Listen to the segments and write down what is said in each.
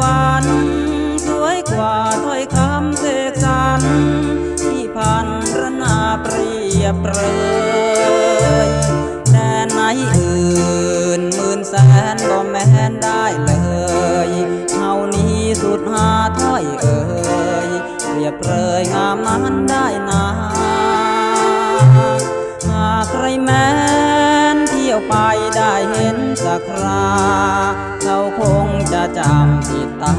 วรรค์สวยกว่าถ้อยคำเสกสรรที่พันระนาเปรียบเปรยแดนไหนอื่นหมื่นแสนก็แม่นได้เลยเฮานี้สุดหาถ้อยเอ่ยเปรียบเปรยงามนั้นได้นาหากใครแม้นเที่ยวไปได้เห็นสักครา จะจำติดตา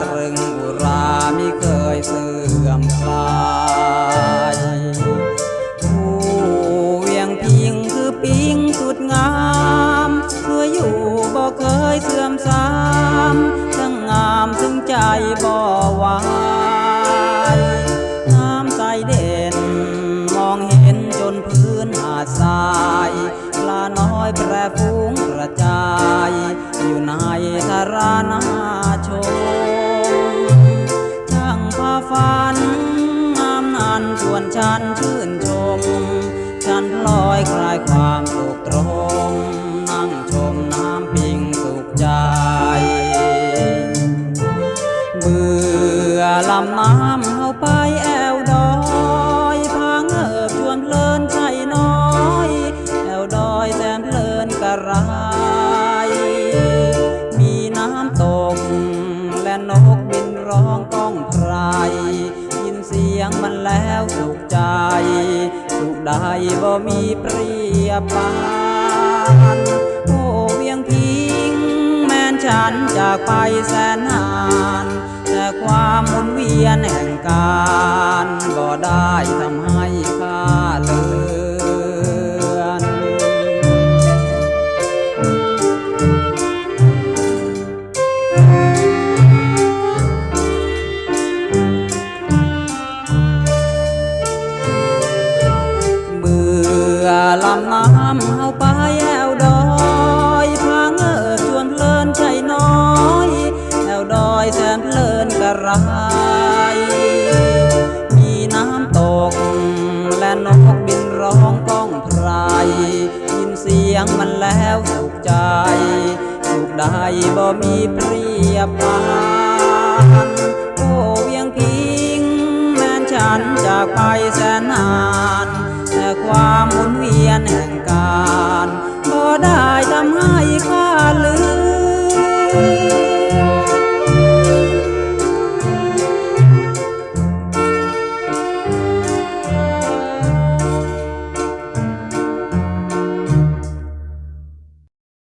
ตรึงอุรามิเคยเสื่อมคลายผู้เวียงพิงคือปิงสุดงามเพื่ออยู่บ่เคยเสื่อมสามทั้งงามถึงใจบ่วายน้ำใสเด่นมองเห็นจนพื้นหาดทรายปลาน้อยแปรฟุ้ง นาชมช่างพาฝันงามนันชวนฉันชื่นชม ฉันลอยคลายความสุขตรง นั่งชมน้ำปิงสุขใจ เบื่อลำน้ำเฮาไปแอวดอยพางเงิบชวนเพลินใจน้อย แอวดอยแสนเพลินกระไร ร้องก้องไพรยินเสียงมันแล้วสุขใจ สุขใดบ่มีเปรียบปานโอ้เวียงพิง แม่นฉันจากไปแสนนานแต่ความหมุนเวียนแห่งการบ่ได้ทำให้ ลำน้ำเฮาไปแอวดอยพาเงิบชวนเพลินใจน้อยแอวดอยแสนเพลินกระไรมีน้ำตก และนกบินร้องก้องไพรยินเสียงมันแล้วสุขใจสุขใดบ่มีเปรียบปานโอ้เวียงพิงแม้นฉันจากไป